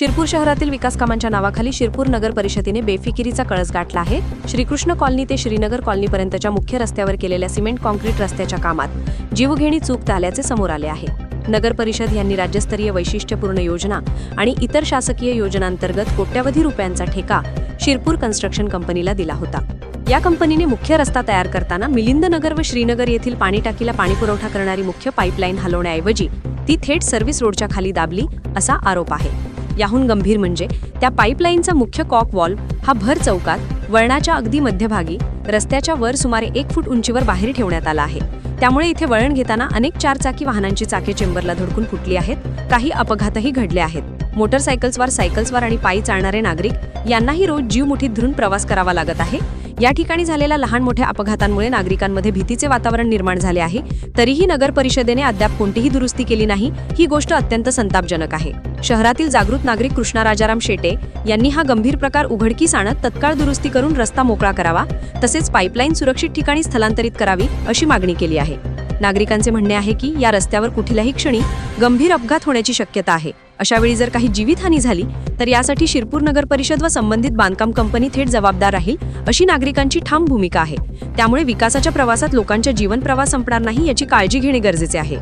शिरपूर शहरातील विकास कामांच्या नावाखाली शिरपूर नगर परिषदेने बेफिकिरीचा कळस गाठला आहे. श्रीकृष्ण कॉलनी ते श्रीनगर कॉलनीपर्यंतच्या मुख्य रस्त्यावर केलेल्या सिमेंट कॉन्क्रीट रस्त्याच्या कामात जीवघेणी चूक झाल्याचे समोर आले आहे. नगर परिषद यांनी राज्यस्तरीय वैशिष्ट्यपूर्ण योजना आणि इतर शासकीय योजनांतर्गत कोट्यवधी रुपयांचा ठेका शिरपूर कन्स्ट्रक्शन कंपनीला दिला होता. या कंपनीने मुख्य रस्ता तयार करताना मिलिंदनगर व श्रीनगर येथील पाणी टाकीला पाणी पुरवठा करणारी मुख्य पाईपलाईन हलवण्याऐवजी ती थेट सर्व्हिस रोडच्या खाली दाबली असा आरोप आहे. याहून गंभीर म्हणजे त्या पाईपलाईनचा मुख्य कॉक वॉल्व हा भर चौकात वळणाच्या अगदी मध्यभागी रस्त्याच्या वर सुमारे एक फूट उंचीवर बाहेर ठेवण्यात आला आहे. त्यामुळे इथे वळण घेताना अनेक चारचाकी वाहनांची चाके चेंबरला धडकून फुटली आहेत. काही अपघातही घडले आहेत. मोटरसायकल्सवर सायकल्सवर आणि पायी चालणारे नागरिक यांनाही रोज जीव मुठीत धरून प्रवास करावा लागत आहे. या ठिकाणी झालेल्या लहान मोठ्या अपघातांमुळे नागरिकांमध्ये भीतीचे वातावरण निर्माण झाले आहे. तरीही नगर परिषदेने अद्याप कोणतीही दुरुस्ती केली नाही. ही गोष्ट अत्यंत संतापजनक आहे. शहरातील जागृत नागरिक कृष्णा राजाराम शेटे यांनी हा गंभीर प्रकार उघडकीस आणत तत्काळ दुरुस्ती करून रस्ता मोकळा करावा तसेच पाईपलाईन सुरक्षित ठिकाणी स्थलांतरित करावी अशी मागणी केली आहे. नागरिकांचे म्हणणे आहे की या रस्त्यावर कुठल्याही क्षणी गंभीर अपघात होण्याची शक्यता आहे. अशावेळी जर काही जीवितहानी झाली तर यासाठी शिरपूर नगर परिषद व संबंधित बांधकाम कंपनी थेट जबाबदार राहील अशी नागरिकांची ठाम भूमिका आहे. त्यामुळे विकासाच्या प्रवासात लोकांच्या जीवन प्रवास संपणार नाही याची काळजी घेणे गरजेचे आहे.